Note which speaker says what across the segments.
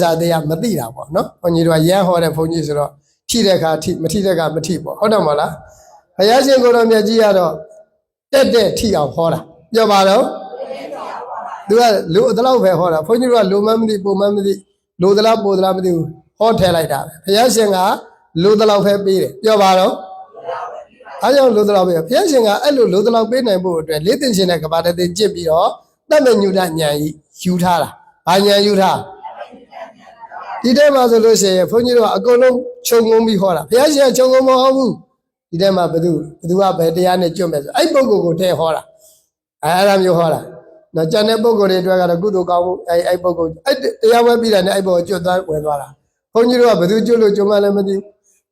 Speaker 1: ဇာတရားမသိတာပေါ့နော်ဘုန်းကြီးတို့ကရမ်းဟောတဲ့ဘုန်းကြီးဆိုတော့ထိတဲ့အခါထိမထိတဲ့အခါမထိပေါ့ဟုတ်တယ်မဟုတ်လားဘုရားရှင်ကိုယ်တော်မြတ်ကြီးကတော့တက်တဲ့ထိအောင်ဟောတာပြောပါတော့သူကလူအတလောက်ပဲဟောတာဘုန်းကြီးတို့ကလူမမသိပုံမမသိလူတလောက်ပိုတလောက်မသိဘူးဟောထဲလိုက်တာပဲဘုရားရှင်ကလူတလောက်ပဲပေးတယ်ပြောပါတော့အားကြောင့်လူတလောက်ပဲဘုရားရှင်ကအဲ့လိုလူတလောက်ပေးနိုင်ဖို့အတွက်လေးတင်ရှင်တဲ့ကဘာတည်းကြစ်ပြီးတော့တတ်မညုဒဉာဏ်ကြီးယူထားတာဘာဉာဏ်ယူထား ဒီထဲမှာဆိုလို့ရှိရင်ဘုန်းကြီးတို့ကအကုန်လုံးခြုံငုံပြီးဟောတာဘုရားရှင်ကခြုံငုံမဟုတ်ဘူးဒီထဲမှာဘယ်သူဘယ်သူကဘယ်တရားနဲ့ကျွတ်မဲ့ဆိုအဲ့ပုဂ္ဂိုလ်ကိုထဲဟောတာအဲအဲ့ဒါမျိုးဟောတာနော်ကျန်တဲ့ပုဂ္ဂိုလ်တွေအတွက်ကတော့ကုသိုလ်ကောင်းမှုအဲ့အဲ့ပုဂ္ဂိုလ်အဲ့တရားဝဲပြီးတာနဲ့အဲ့ပုဂ္ဂိုလ်ကျွတ်သွားဝင်သွားတာဘုန်းကြီးတို့ကဘယ်သူကျွတ်လို့ကျွတ်မှလည်းမသိဘူး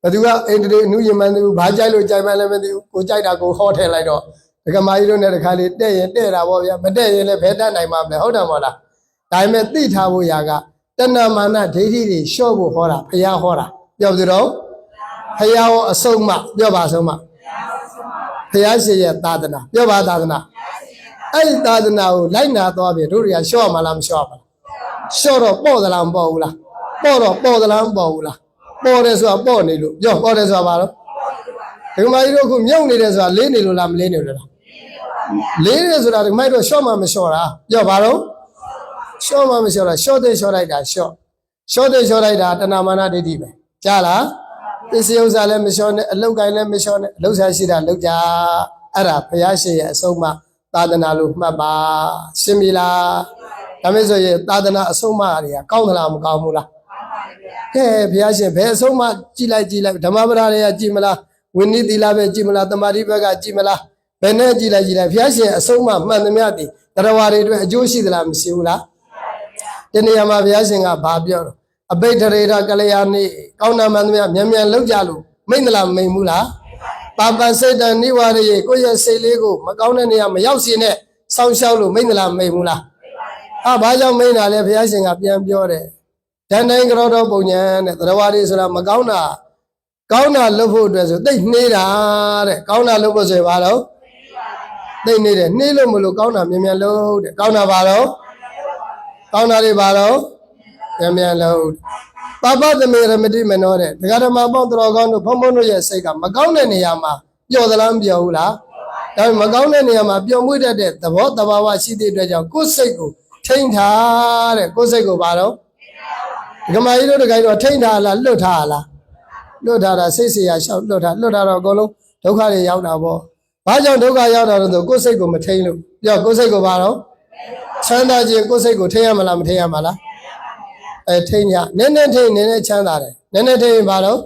Speaker 1: ဘယ်သူကအိန္ဒြေအနုယမန်သိဘူးဘာကြိုက်လို့ကြိုက်မှလည်းမသိဘူးကိုကြိုက်တာကိုဟောထဲလိုက်တော့ဒကမာကြီးတို့နဲ့တခါလေးတဲ့ရင်တဲ့တာပေါ့ဗျာမတဲ့ရင်လည်းဘယ်တတ်နိုင်မှာမလဲဟုတ်တယ်မဟုတ်လားဒါပေမဲ့သိထားဖို့ရာက တဏမာနဒိဋ္ဌိတွေလျှော့ဖို့ဟောတာဘုရားဟောတာပြောပြီတော့ဘုရားဟောအဆုံးမပြောပါအဆုံးမဘုရားရှင်ရဲ့သာသနာပြောပါသာသနာအဲ့ဒီသာသနာကိုလိုက်နာသွားပြီတို့တွေကလျှော့မလားမလျှော့ပါလားလျှော့တော့ပေါ့သလားမပေါ့ဘူးလားပေါ့တော့ပေါ့သလားမပေါ့ဘူးလားပေါ့တယ်ဆိုတာပေါ့နေလို့ပြောပေါ့တယ်ဆိုတာဘာလို့ဒီမကြီးတို့အခုမြုပ်နေတယ်ဆိုတာလေးနေလို့လားမလေးနေလို့လားလေးနေဆိုတာဒီမကြီးတို့လျှော့မှမလျှော့တာပြောဘာလို့ ရှော့မှမရှော့တာရှော့တဲ့ရှော့လိုက်တာရှော့ရှော့တဲ့ရှော့လိုက်တာတဏမာနဒိဋ္ဌိပဲကြားလားပစ္စည်းဥစ္စာလည်းမရှော့နဲ့အလုတ်ကိုင်းလည်းမရှော့နဲ့အလုတ်ဆာရှိတာလုတ်ကြအဲ့ဒါဘုရားရှင်ရဲ့အဆုံးအမသာသနာလို့မှတ်ပါရှင်းပြီလားဒါမဲ့ဆိုရင်သာသနာအဆုံးအမတွေကကောင်းသလားမကောင်းဘူးလားကဲဘုရားရှင်ဘယ်အဆုံးအမကြည်လိုက်ကြည်လိုက်ဓမ္မပဒတွေကကြည်မလားဝိနည်းသီလပဲကြည်မလားတမာတိဘက်ကကြည်မလားဘယ်နဲ့ကြည်လိုက်ကြည်လိုက်ဘုရားရှင်အဆုံးအမမှန်သမျှတည်တရားဝါတွေအတွက်အကျိုးရှိသလားမရှိဘူးလား ဒီနေရာမှာဘုရားရှင်ကဘာပြောတော့အဘိဓရေရကလျာဏိကောင်းနာမှန်သမျှမြန်မြန်လောက်ကြလို့မိမ့်သလားမိမ့်ဘူးလားပါပစိတ်တနိဝရယေကိုယ့်ရဲ့စိတ်လေးကိုမကောင်းတဲ့နေရာမရောက်စေနဲ့စောင့်ရှောက်လို့မိမ့်သလားမိမ့်ဘူးလားအာဘာကြောင့်မိမ့်တာလဲဘုရားရှင်ကပြန်ပြောတယ်ဒန်တိုင်းကြောတော်ပုံညာတဲ့သရဝရီဆိုတာမကောင်းတာကောင်းတာလုပ်ဖို့အတွက်ဆိုတိတ်နှေးတာတဲ့ကောင်းတာလုပ်ဖို့ဆိုရင်ဘာလို့တိတ်နှေးတယ်နှေးလို့မလို့ကောင်းတာမြန်မြန်လုပ်တဲ့ကောင်းတာဘာလို့ ကောင်းတာတွေပါတော့မြန်မြန်လို့ပပသမေရမတိမနောတဲ့ဒကာဓမ္မပေါင်းတော်ကောင်းတို့ဘုံဘုံတို့ရဲ့စိတ်ကမကောင်းတဲ့နေရာမှာပျော်သလားမပျော်ဘူးလားဒါပေမဲ့မကောင်းတဲ့နေရာမှာပျော်မွေ့တတ်တဲ့သဘောတဘာဝရှိတဲ့အတွက်ကြောင့်ကိုယ်စိတ်ကိုထိန်းထားတဲ့ကိုယ်စိတ်ကိုပါတော့ဒကမာကြီးတို့ဒကာကြီးတို့ထိန်းထားလားလွတ်ထားလားလွတ်ထားတာစိတ်ဆရာရှောက်လွတ်ထားလွတ်ထားတော့အကုန်လုံးဒုက္ခတွေရောက်တာပေါ့ဘာကြောင့်ဒုက္ခရောက်တာလဲဆိုကိုယ်စိတ်ကိုမထိန်းလို့ပြောကိုယ်စိတ်ကိုပါတော့ ချမ်းသာခြင်းကိုယ်စိတ်ကိုထိရမလားမထိရမလားအဲထိညနည်းနည်းထိနည်းနည်းချမ်းသာတယ်နည်းနည်းထိရင်ဘာလို့